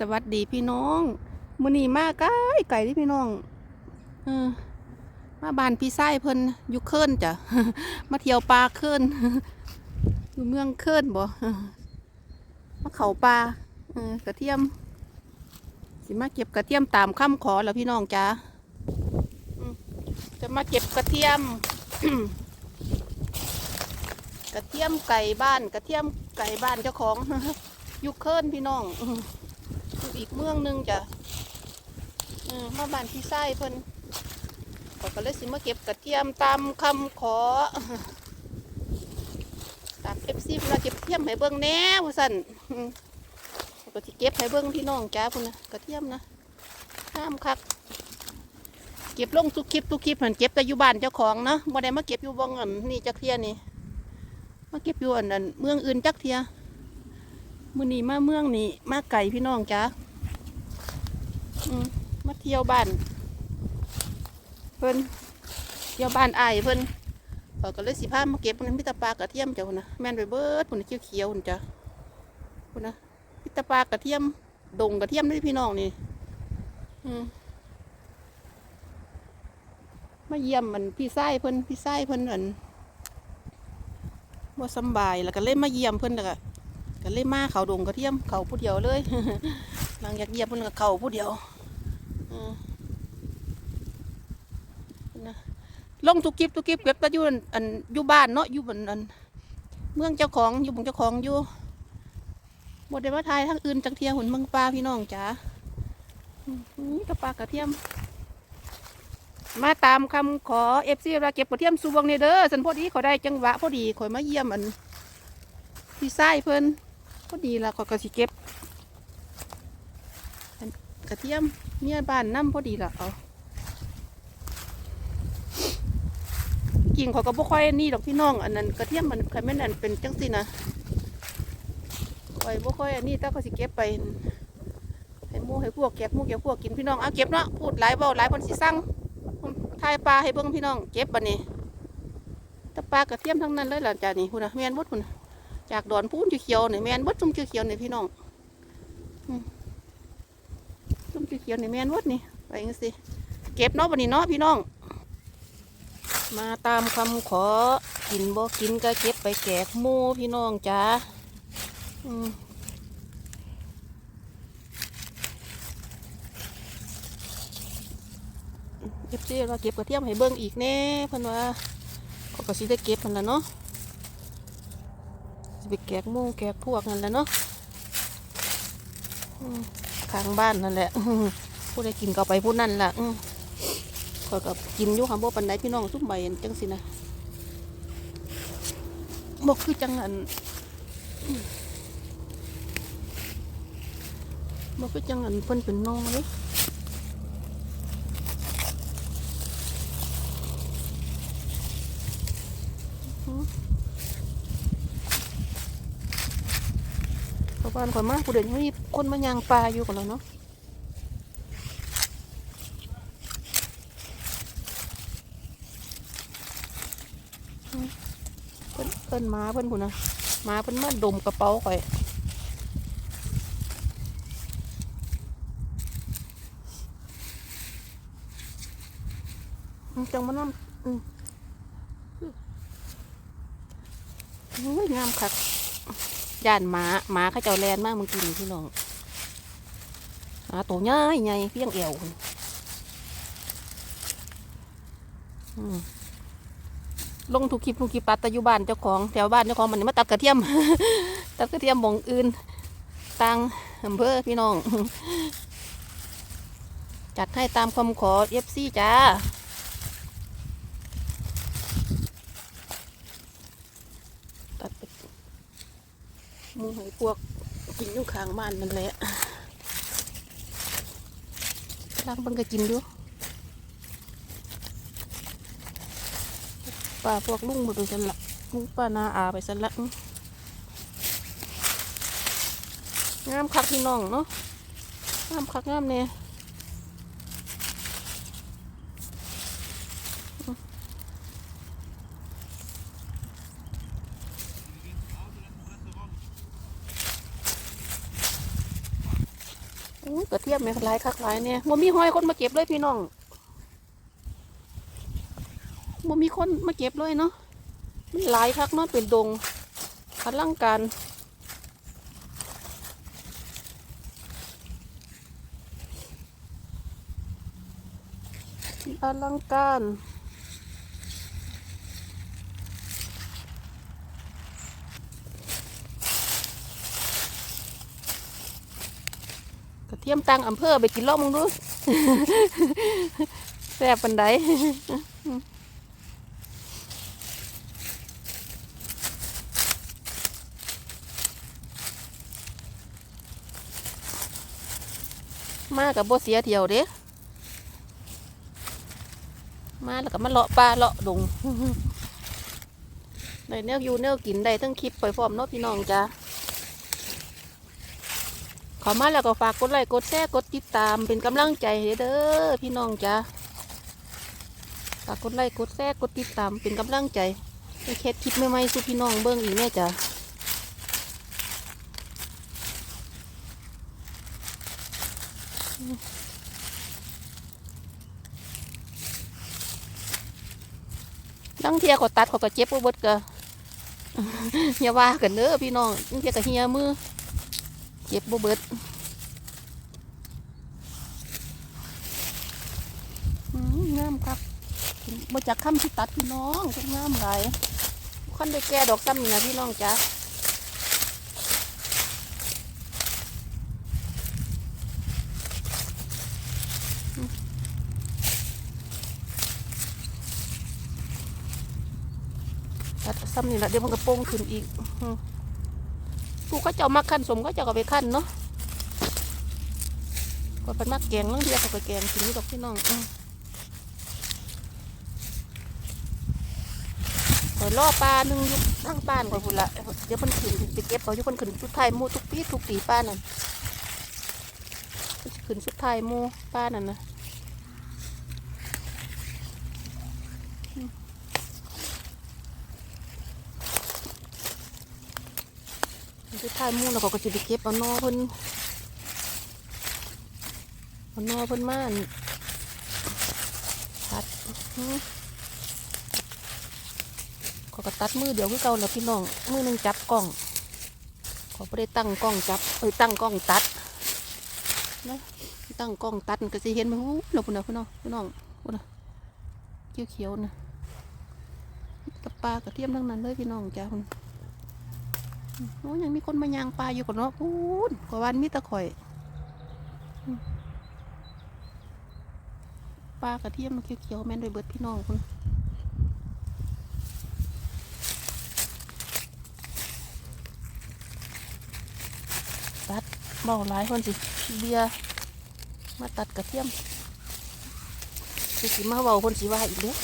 สวัสดีพี่น้องมื้อนี้มาไกลไก่ที่พี่น้องเออมาบ้านพี่ไส้เพิ่นอยู่เคินจ้ะมาเที่ยวปลาเคินอยู่เมืองเคินบ่เออมาเขาปลาเออกระเทียม สิมาเก็บกระเทียมตามคำขอแล้วพี่น้องจ้าจะมาเก็บกระเทียม กระเทียมไก่บ้าน กระเทียมไก่บ้านเจ้าของอยู่เคินพี่น้อง อีกเมืองหนึงจ้ะเออมาบ้านพี่ไส้เพิ่นเขาก็เลยสิมาเก็บกระเทียมตามคำขอ ตามเอฟซีเวลาเก็บเทียมให้เบิ่งแน่ว่าสั่นก็สิเก็บให้เบิ่งพี่น้องจ้าพุ่นนะกระเทียมนะห้ามคักเก็บลงทุกคลิปทุกคลิปเหมือนเก็บแต่อยู่บ้านเจ้าของเนาะบ่ได้มาเก็บอยู่บ้องอันนี่จักเทียนี่มาเก็บอยู่อันนั้นเมืองอื่นจักเทียมื่อนี้มาเมืองนี่มาไก่พี่น้องจ้า มาเที่ยวบ้าน เพิ่นเที่ยวบ้านอายเพิ่นเขาก็เลยสิพามาเก็บมันพิตาปลากระเทียมเจ้านะแม่นไปเบิดพุ่นนะเขียวๆพุ่นจ้าพุ่นนะพิตาปลากระเทียมดงกระเทียมนี่พี่น้องนี่มาเยี่ยมมันพี่ไส้เพิ่นพี่ไส้เพิ่นเหมือนว่สบายแล้วก็เลยมาเยี่ยมเพิ่นแล้วก็ก็เลยมาเขาดงกระเทียมเขาผู้เดียวเลยหลังจากเยี่ยบมันก็เขาผู้เดียว ลงทุกคลิปทุกคลิปเก็บแตะอยู่อันอันอยู่บ้านเนาะอยู่บนอันเมืองเจ้าของอยู่บนเจ้าของอยู่หมดได้มาทายทั้งอื่นจังเทียหุ่นเมืองปลาพี่น้องจ๋านี่กระปลากระเทียม มาตามคำขอเอฟซีเราเก็บกระเทียมสูบงเนเด้อสันพอดีเขาได้จังหวะพอดีข่อยมาเยี่ยมอันพี่ไส้เพิ่นพอดีละก็กระสิเก็บกระเทียม เมียบ้านน้ำพอดีละเอากิ่งเขาก็บ่ค่อยนี่ดอกพี่น้อง อันนั้นกระเทียมมันใครแม่นอันเป็นจังสินะค่อยบ่ค่อยอันนี้แต่ก็สิเก็บไปให้หมูให้พวกเก็บหมูเก็บพวกกินพี่น้องเอาเก็บเนาะพูดหลายเบาหลายคนสิสั่งทายปลาให้เบิ่งพี่น้อง เก็บบัดนี้แต่ปลากระเทียมทั้งนั้นเลยหล่ะจ้านี่คุณนะแมนหมดคุณจากดอนพูนเขียวๆนี่แมนวัดจุ่มเขียวๆนี่พี่น้องอืมจุ่มเขียวๆนี่แมนวดนี่ไปจังสิเก็บเนาะวันนี้เนาะพี่น้อง มาตามคำขอกินบ่กินก็เก็บไปแกกมูพี่น้องจ้าเก็บสิว่าเก็บกระเทียมให้เบิ่งอีกแน่เพิ่นว่าเขาก็สิได้เก็บมันละเนาะจะไปแกกมูแกกพวกนั่นแหละเนาะ ข้างบ้านนั่นแหละผู้ใดกินก็ไปผู้นั่นล่ะขอยกับกินอยู่ค่ะบ่ปันไดพี่น้องซุ่มใบจังสินะบ่คือจังอันอืมบ่คือจังอันเพิ่นเป็นน้องเลยเพราะบ้านขอยมาผู้เดินมี คนมายางปลาอยู่กับเราเนาะเพิ่นเพิ่นหมาเพิ่นพุ่นะหมาเพิ่นมาดมกระเป๋าข่อยจังมันน้ำอืมอุ้ยงามคักย่านหมาหมาเขาเจ้าแลนมากมึงกินพี่น้อง หาตัวใหญ่ใหญ่เพียงเอวอืมลงทุกคลิปทุกคลิปตัดแต่อยู่บ้านเจ้าของแถวบ้านเจ้าของมันมาตัดกระเทียม ตัดกระเทียมหมองอื่นต่างอำเภอพี่น้อง จัดให้ตามคำขอเอฟซีจ้าตัดไปหมูให้พวกกินอยู่ข้างบ้านนั่นแหละ ล้างเบังก็กินอยู่ป้าพวกลุงมาดูสันละลุงป้านาอาไปสันละงามคักพี่น้องเนาะงามคักงามเนี่ย เทียมแม่หลายคักหลายเนี่ยบ่มีห้อยคนมาเก็บเลยพี่น้องบ่มีคนมาเก็บเลยเนาะมันหลายคักเนาะเป็นดงอลังการอลังการกระ เทียมตังอำเภอไปกินเล้ามึงดูแซ่บปันไดมากับโบเสียเที่ยวเด้มาแล้วก็มาเลาะปลาเลาะดงได้แนวอยู่แนวกินได้ทั้งคลิปไปพร้อมเนาะพี่น้องจ้า อมาแล้วก็ฝากกดไลค์กดแชร์กดติดตามเป็นกำลังใจให้เด้อพี่น้องจ้าฝากกดไลค์กดแชร์กดติดตามเป็นกำลังใจให้เคสคลิปใหม่ๆสู่พี่น้องเบิ่งอีกแน่จ้าตั้งเทียก็ตัดเขาก็เจ็บบ่เบิดก็อย่าว่ากันเด้อพี่น้องตั้งเทียก็เฮียมือ เจ็บบ่เบิดงามครับบ่จักคำที่ตัดพี่น้องก็งามหลายคันได้แก่ดอกซ้ำนี่นะพี่น้องจ้าตัดซ้ำนี่แหละเดี๋ยวมันก็โป่งขึ้นอีกอื ผู้เขาเจ้ามักขั้นสมเขาเจ้าก็ไปขั้นเนาะก็เป็นมักแกงลังเดียวเขาก็แกงกินอยู่ดอกพี่น้องอือยล่อปลาหนึ่งยุทั้งบ้านข่อยพุ่นละเดี๋ยวเพิ่นขึ้นไปเก็บเอาอยู่เพิ่นขึ้นสุดไทยมูทุกปีทุกปีป้านั่นเพิ่นสิขึ้นสุดไทยมูป้านั่นนะอืมสุดท้ายมูแล้วเขาก็จะไปเก็บเอานอเพิ่นเอานอเพิ่นมานตัดอืมขอยก็ตัดมือเดี๋ยวคือเก่าแล้วพี่น้อง มือหนึงจับกล้องขอไม่ได้ตั้งกล้องจับเอ้ยตั้งกล้องตัดนะตั้งกล้องตัดก็จะเห็นไหมหูเราพุ่นะพี่น้องพี่น้องพุ่นะเขียวเขียวๆนะกับปลากระเทียมทั้งนั้นเลยพี่น้องจ้าคุณ โอ้ยังมีคนมายางปลาอยู่ก่อนเนาะพูนกว่าวันมีตะข่อยปลากระเทียมมันเขียวเขียวๆแม่นโดยเบิดพี่น้องคุณตัดเบาหลายคนสิเบียมาตัดกระเทียมสิสิมาเบาคนสิว่าอีกเด้อ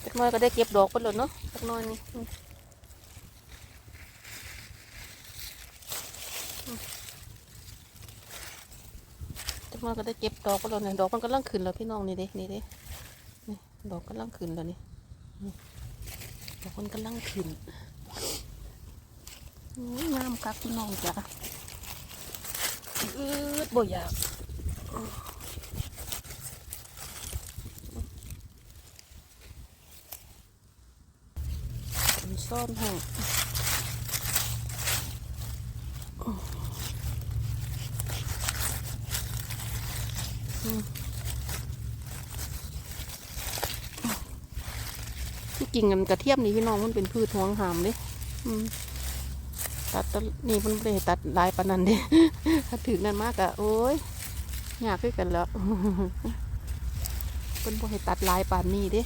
จักห น้อยก็ได้เก็บดอกไปแล้วเนาะจักน้อยนี่จักน้อยก็ได้เก็บดอกไปแล้วเนี่ยดอกมันกำลังขึ้นแล้วพี่น้องนี่เด้นี่เด้นี่ดอกกำลังขึ้นแล้วนี่ดอกมันกำลังขึ้นงามครับพี่น้องจ้ะอืดบ่อยาก เป็นซ่อนให้อืมที่จริงกันกระเทียมนี่พี่น้องมันเป็นพืชหวงหามเด้ตัดตนี่มันไม่ได้ตัดลายปานนั้นเด้ถ้าถึงนั่นมากอะโอ้ยยากขึ้นกันแล้วเป็นบ่ให้ตัดลายปานนี้เด้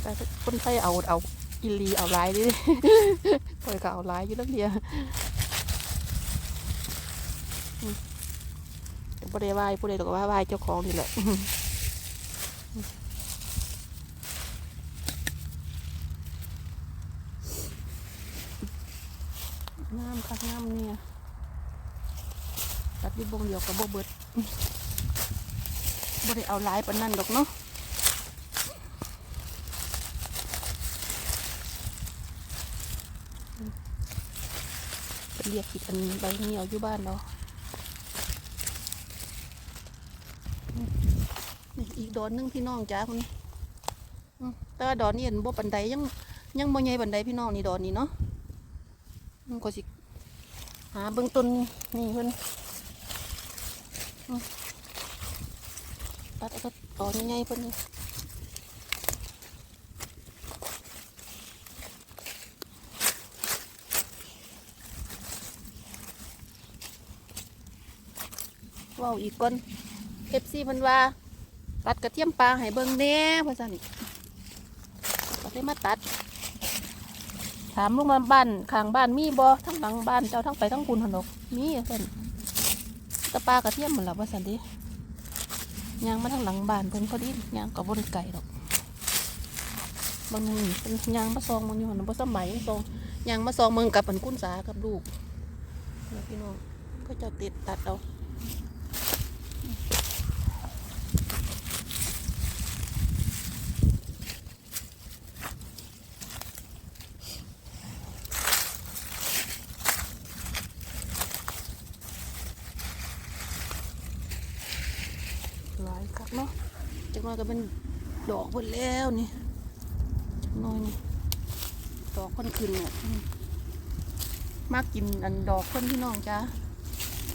แต่ คนไทยเอาเอาอิลีเอาลายดิคอยก็เอาลายอยู่แล้วเดียวอืมแต่บ่ได้ไหวผู้ใดก็ว่าไหวเจ้าของนี่แหละงามค่ะงามเนี่ยตัดยี่บงเดียวกับโบเบิดบ่ได้เอาลายปนนั้นดอกเนาะ เรียกผิดอันใบเหนียวอยู่บ้านเรานี่อีกดอนนึงพี่น้องจ้าคนนี้แต่ว่าดอนนี้เห็นบ่ปันไดยังยังบ่ใหญ่ปันไดพี่น้องนี่ดอนนี้เนาะก็สิหาเบื้องต้นนี่เพิ่นตัดก็ตอนง่ายๆเพิ่นนี่ ว้าอีกคนเอฟซีเพิ่นว่า ตัดกระเทียมปลาให้เบิ่งแน่พิ่นสั่นก็ได้มาตัด ถามลูกมาบ้านข้างบ้านมีบ่ทั้งหลังบ้านเจ้าทั้งไปทั้งคุณหนกมีเพิ่นตะปลากระเทียมเหมือนล่ะว่สันดิยางมาทางหลังบ้านเพิ่นพอดียางกับบริไก่ดอกบางนี่เป็นยางมาซองมันอยู่หันบ่สมัยซองยางมาซองเมืองกับปันกุ้นสากับลูกเพี่น้องก็จะติดตัดเอา หลายคักเนาะจักน้อยก็เป็นดอกหมดแล้วนี่จักน้อยนี่ดอกคนขึ้นเนี่ยมากกินอันดอกคนพี่น้องจ้า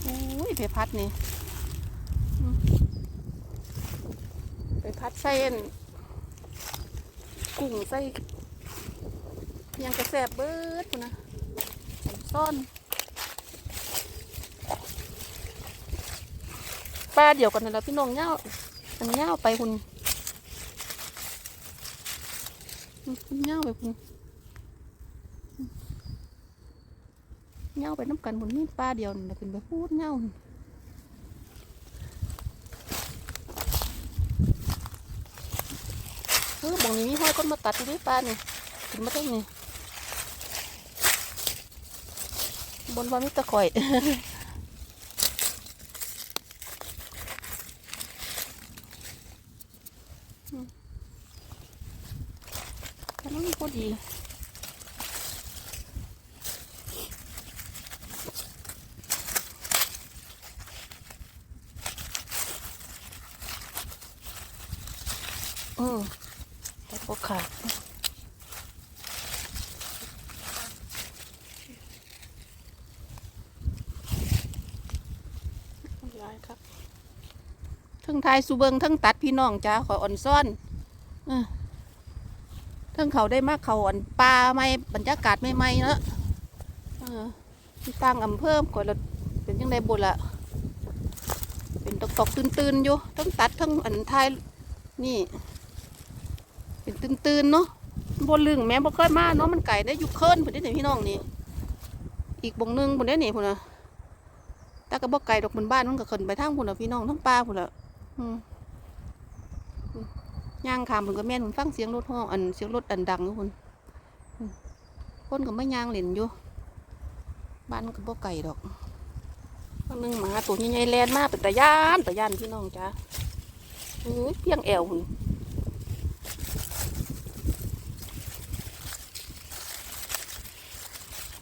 โอ้ยไปพัดนี่อืมไปพัดใส่นกุ้งใส่ยังกระแสบเบิดพุ่นนะซ่อน ปลาเดียวกันนั่นแหละพี่น้องเงาอันเงาไปคุณคุณเงาไปคุณเงาไปน้ำกันคุณมีปลาเดียวนั่นแหละเป็นไปพูดเงาเออบองนี้มีห้อยก้นมาตัดด้วยปลานี่กินมาได้ไงบนว่ามิตะข่อย กำลังพอดีอืมแต่พวกขาดร้ายครับ ทายสูเบิงทั้งตัดพี่น้องจ้าขออ่อนซ่อนเออเทิงเขาได้มากเขาอันปลาไม่บรรยากาศไม่ไม่เนอะที่ตั้งอำเภอก่อนละเป็นยังไงบุญละเป็นตกตกตื่นตื่นๆอยู่ทั้งตัดทั้งอันทายนี่ เป็นตื่นตื่นๆเนาะบนลึงแม่บ่เคยมาเนาะมันไก่ได้อยู่เคินพุ่นได้พี่น้องนี่อีกบงหนึงพุ่นได้นี่พุ่นะต่ก็บ่ไก่ดอกบนบ้านมันก็ขึ้นไปทางพุ่นละพี่น้องทั้งปลาพุ่นละ ย่างขามผมก็แม่นผมฟังเสียงรถห้องอันเสียงรถอันดังอยู่คนอืมคนก็ไม่ย่างเล่นอยู่บ้านก็บ่ไก่ดอกวันหนึงหมาตัวใหญ่ๆแลนมากเป็นตะย่านตะย่านพี่น้องจ้าอุ้ยเพียงแอวหุ่น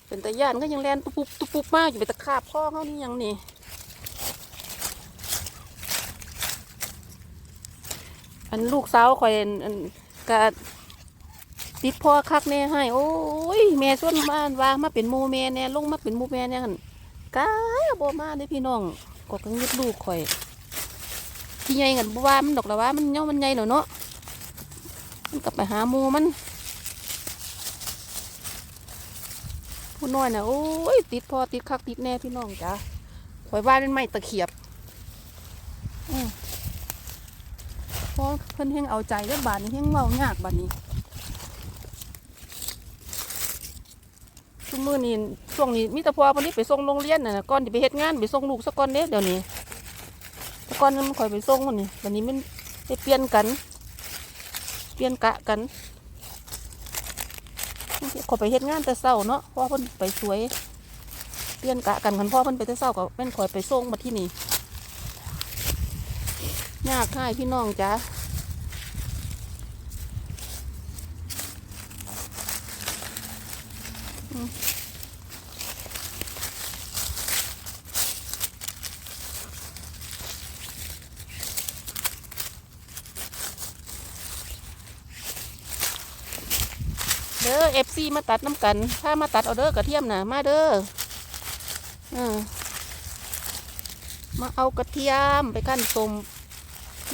เป็นตะย่านก็ยังแลนตุบตุบมากอยู่เป็นตะขาบพ่อเขานี่ยังนี่ อันลูกสาวคอยอันกะติดพ่อคักแน่ให้ โอ้ยแม่ส่วนบ้านว่ามาเป็นมูแม่แน่ลงมาเป็นมูแม่แน่หันกายบ่มาเด้พี่น้องกดกังยึดลูกคอยที่ใหญ่กันบ่ว่ามันดอกละว่ามันเนามันใหญ่แล้วเนาะมันกลับไปหามูมันผู้น้อยน่ะโอ้ยติดพ่อติดคักติดแน่พี่น้องจ้าคอยว่าเป็นไม้ตะเขียบ อืม เพราะเพิ่นเฮงเอาใจเด้อบาดนี้เฮงเว้ายากบาดนี้ทุกมื้อนี้ช่วงนี้มีแต่พอเพิ่นนี่ไปส่งโรงเรียนน่ะก่อนสิไปเฮ็ดงานไปส่งลูกซะก่อนเด้เดี๋ยวนี้แต่ก่อนมันค่อยไปส่งมันนี่บัดนี้มันได้เปลี่ยนกัน เปลี่ยนกะกันขอไปเฮ็ดงานแต่เช้าเนาะเพราะว่าเพิ่นไปสวย เปลี่ยนกะกันกันพ่อเพิ่นไปแต่เช้าก็แม่นข่อยไปส่งมาที่นี่ยากให้พี่น้องจ้า เด้อเอฟซีมาตัดน้ำกันถ้ามาตัดเอาเด้อกระเทียมนะมาเด้ออมาเอากระเทียมไปขั้นต้ม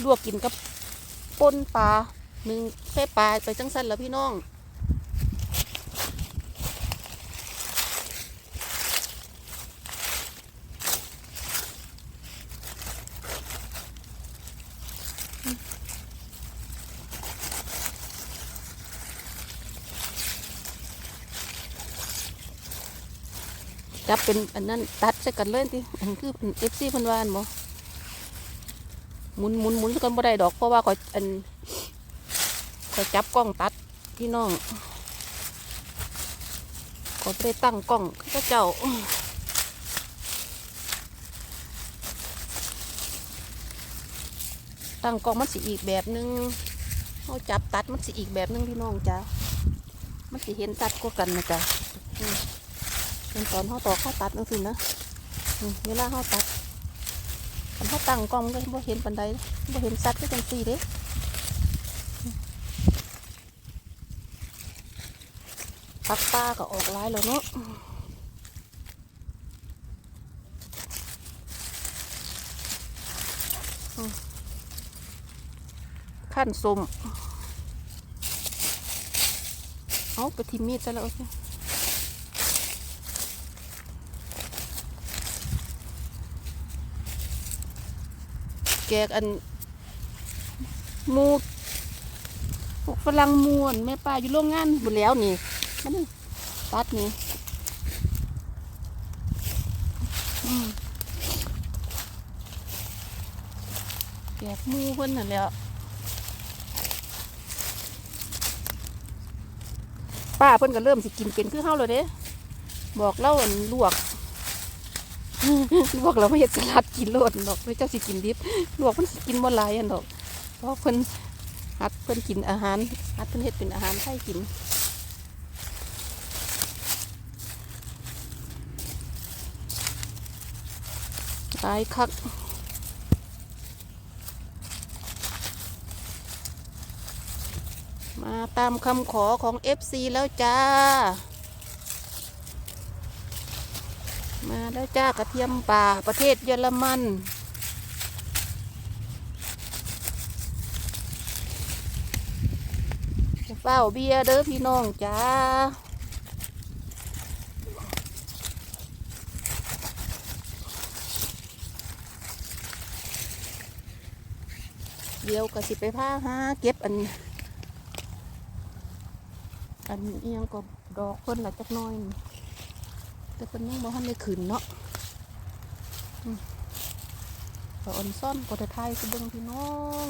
ลวกกินกับป่นปลาหนึ่งแค่ปลาไปจังสันแล้วพี่น้อง เป็นอันนั้นตัดใส่กันเลยที่อันคือเอฟซีพันวานบ่หมุนหมุนหมุนกันบ่ได้ดอกเพราะว่าขอยอันขอยจับกล้องตัดพี่น้องขอยได้ตั้งกล้องคือเจ้าตั้งกล้องมันสิอีกแบบหนึงเขาจับตัดมันสิอีกแบบหนึงพี่น้องจ้ามันสิเห็นตัดกว่ากันนะจ๊ะ เป็นตอนเขาตอกเขาตัดนั่นสินะเวลาเขาตัดคันเขาตั้งกล้องก็บ่เห็นปันใดบ่เห็นสัตว์ก็จังสี่เด้ปักปลาก็ออกหลายแล้วเนาะขั้นสมเอาไปทิมมีดซะแล้วโอเค แกกอันมูพวกฝรั่งมวนแม่ป้าอยู่โรงงานหมดแล้วนี่มันตัดนี่แกกมูเพิ่นนั่นแล้วป้าเพิ่นก็เริ่มสิกินเป็นคือเฮาแล้วเด้บอกเล่าลวก ลวกแล้วไม่เห็นสลัดกินโลดดอกไม่เจ้าสิกินดิบลวกมันสิกินบ่หลายอันดอก เพราะเพิ่นหัดเพิ่นกินอาหารหัดเพิ่นเฮ็ดเป็นอาหารไทยกินตายคักมาตามคำขอของ FC แล้วจ้า มาแล้วจ้ากระเทียมป่าประเทศเยอรมันเฝ้าเบียเด้อพี่น้องจ้าเดี๋ยวก็สิไปพาหาเก็บอัน อันเอียงก็ดอกคนละจักน้อย แต่เป็นยังบ่ทันได้ขึ้นเนาะอืมก็อ่อนซ่อนกดไทายสิเบิ่งพี่น้อง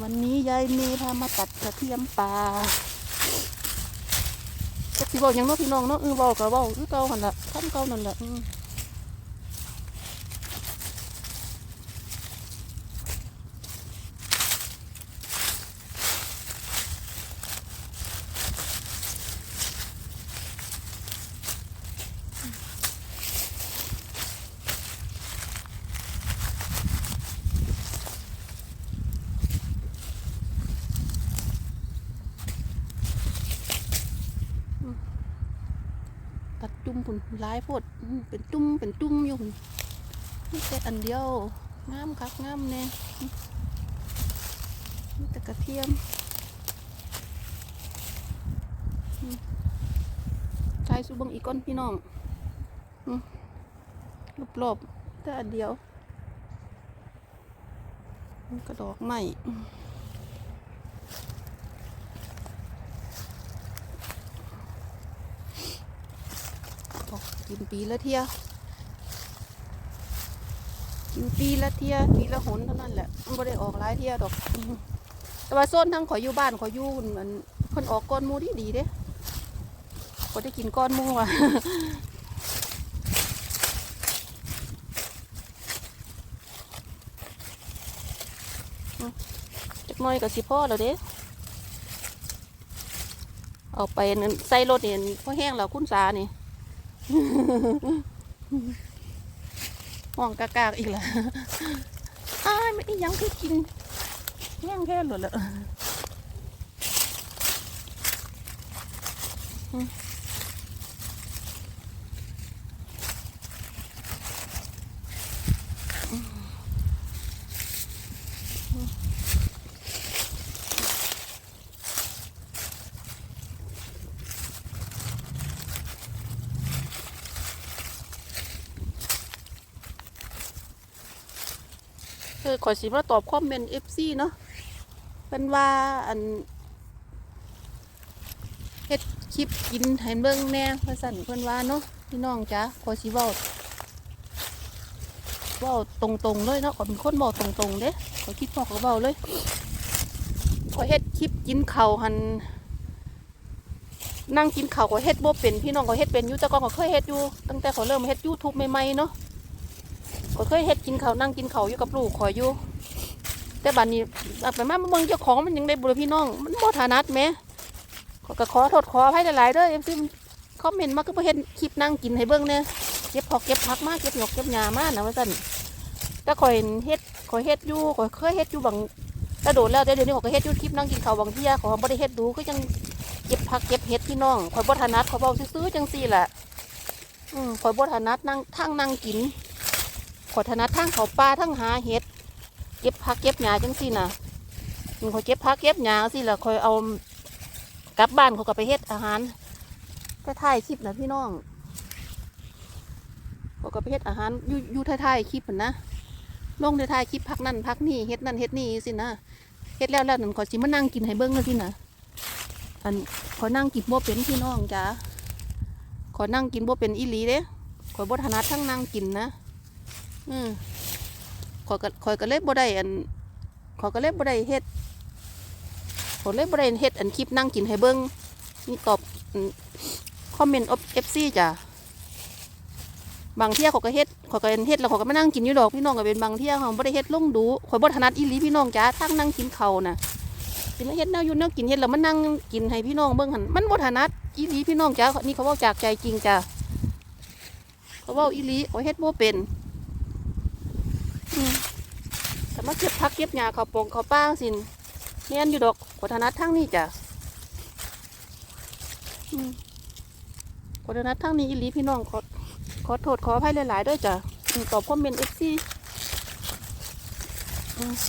วันนี้ยายเมย์พามาตัดกระเทียมป่าจะสิบอกยังเนาะพี่น้องเนาะเออบอกกับอกคือเก่าหันละทำเก่านั่นแหละ จุ่มพุ่นหลายโพดเป็นจุ่มเป็นจุ่มอยู่พุ่นนี่แต่อันเดียวงามคักงามแน่นี่แต่กระเทียมอืมทายสุเบังอีกก้อนพี่น้องอืมรอบๆแต่อันเดียวกระดอกใหม่ ปีละเทียกินปีละเที่ยปีละหนเท่านั้นแหละมันไม่ได้ออกหลายเทียดอก แต่ว่าโซนทั้งขออยู่บ้านขออยู่มันเพิ่นออกก้อนมูดีดีเด้ก็ได้กินก้อนมูอะจักน้อยกับสิพ่อเราเด้เอาไปใส่รถเนี่ยพอแห้งแล้วคุณสานี่ ห้องกากๆอีกแล้วอ้ายไม่ได้ยังคือกินแห้งแค่หลุดเลย คือขอสิมาตอบคอมเมนต์เอฟซีเนาะเป็นว่าอันเฮ็ดคลิปกินให้เบิ่งแน่ว่าสั่นเพิ่นว่าเนาะพี่น้องจ้ะขอสิเว้าเว้าตรงๆเลยเนาะขอเป็นคนเว้าตรงๆเด้ขอคิดพอก็เว้าเลยขอเฮ็ดคลิปกินข้าวหันนั่งกินข้าวก็เฮ็ดบ่เป็นพี่น้องก็เฮ็ดเป็นอยู่แต่ก่อนก็เคยเฮ็ดอยู่ตั้งแต่ขาเริ่มเฮ็ด YouTube ใหม่ๆเนาะ ก็เคยเฮ็ดกินเขานั่งกินเขาอยู่กับลูกขอยอยู่แต่บัดนี้ไปมาเบิ่งเจ้าของมันยังได้บุรพี่น้อง มันบ่ถนัดแหมขอยก็ขอโทษขออภัยหลายๆเด้อเอ็มซีคอมเมนต์มาก็บ่เฮ็ดคลิปนั่งกินให้เบิ่งแน่เก็บผักเก็บผักมากเก็บหยกเก็บหญ้ามากนะว่าซั่นแต่ข่อยเฮ็ดข่อยเฮ็ดอยู่ข่อยเคยเฮ็ดอยู่บางแต่โดนแล้วแต่เดี๋ยวนี้ขอยก็เฮ็ดอยู่คลิปนั่งกินข้าวบางเที่ยขอบ่ได้เฮ็ดดูก็ยังเก็บผักเก็บเฮ็ดพี่น้องขอยบ่ถนัดขอยเว้าซื่อๆจังซี่แหละอืมขอยบ่ถนัดนั่งทั้งนั่งกิน ขอถนัดทั้งเขาป่าทั้งหาเห็ดเก็บผักเก็บหญ้าจังสินะมันคอยเก็บผักเก็บหญ้าสิละคอยเอากลับบ้านเขาก็ไปเฮ็ดอาหารไปถ่ายคลิปนะพี่น้องเขาก็ไปเฮ็ดอาหารอยู่อยู่ถ่ายคลิปนนะลงในถ่ายคลิปพักนั่นพักนี่เฮ็ดนั่นเฮ็ดนี่สินะเฮ็ดแล้วแล้วนั่นขอยสิมานั่งกินให้เบิ้งเลยสินะอันขอนั่งกินบ่เป็นพี่น้องจ้าขอนั่งกินบ่เป็นอีหลีเด้ขอบ่ถนัดทั้งนั่งกินนะ อืมขอยก็ข่อยก็เลยบ่ได้อันข่อยก็เลยบ่ได้เฮ็ดข่อยเลยบ่ได้เฮ็ดอันคลิปนั่งกินให้เบิ่งนี่ตอบคอมเมนต์ FC จ้ะบางเที่ยเขาก็เฮ็ดเขาก็เฮ็ดแล้วเขาก็มานั่งกินอยู่ดอกพี่น้องก็เป็นบางเที่ยเขาบ่ได้เฮ็ดลงดูข่อยบ่ถนัดอีหลีพี่น้องจ้าทั้งนั่งกินเขาน่ะสิมาเฮ็ดแนวอยู่แนวกินเฮ็ดแล้วมานั่งกินให้พี่น้องเบิ่งหันมันบ่ถนัดอีหลีพี่น้องจ้านี่เขาเว้าจากใจจริงจ้ะเขาเว้าอีหลีข่อยเฮ็ดบ่เป็น อืมแต่ มาเก็บพักเก็บหญ้าเขาปงเขาป้างสินเนียนอยู่ดอกวัฒนัดทั้งนี้จ้ะอืมวัฒนัดทั้งนี้อีลีพี่น้องขอขอโทษขออภัยหลายๆด้วยจ้ะตอบคอมเมนต์เอฟซี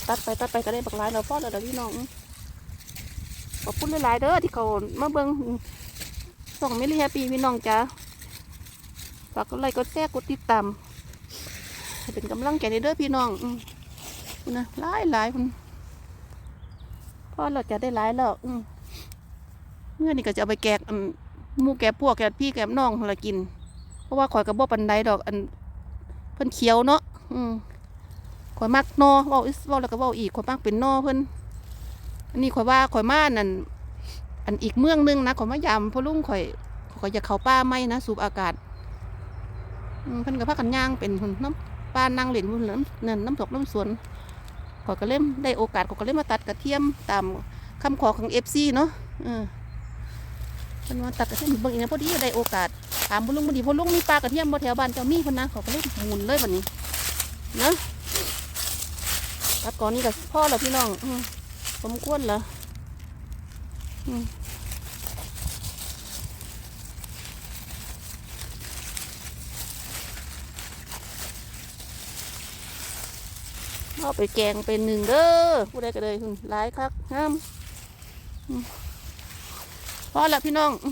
ตัดไปตัดไปก็ได้บักหลายเราพอแล้วเด้อพี่น้องขอบคุณหลายๆเด้อที่เขามาเบิงส่งเมลี่แฮปปี้พี่น้องจ้ะฝากกดไลค์กดแชร์กดติดตามเป็นกำลังใจในเด้อพี่น้องอ นะหลายหลายคุณพ่อเราจะได้หลายแล้วอืเมื่อนี่ก็จะเอาไปแกกมูแกะพวกแกะพี่แกะน้องหั่นละกิน เพราะว่าข่อยกระบอกปันไดดอกอันเพิ่นเขียวเนาะอืมข่อยมักนอเว่าอิสเว่าแล้วก็เว่าอีกข่อยมักเป็นนอเพิ่นอันนี้ข่อยว่าข่อยมานั่นอันอีกเมืองหนึงนะข่อยมายามพ่อลุงข่อยข่อยจะเข้าป่าไหมนะสูบอากาศอืมเพิ่นก็พากันย่างเป็นนน้ำป้านั่งเล่นบนเนินเนินน้ำตกน้ำสวน ขอยก็เล่มได้โอกาสขอยก็เล่มมาตัดกระเทียมตามคำขอของเอฟซีเนาะเออเป็นว่าตัดกระเทียมบางอีกนะพอดีได้โอกาสถามพ่อลุงพอดีพ่อลุงมีปลากระเทียมบ่แถวบ้านเจ้ามีเพิ่นนะขอก็เล่มหมุนเลยแบบนี้เนะตัดก่อนนี่กับพ่อเหรอพี่น้องอืมสมควรเหรออืม เอาไปแกงเป็นหนึ่งเด้อผู้ใดก็เลยหลายคักงามพอละพี่น้องอื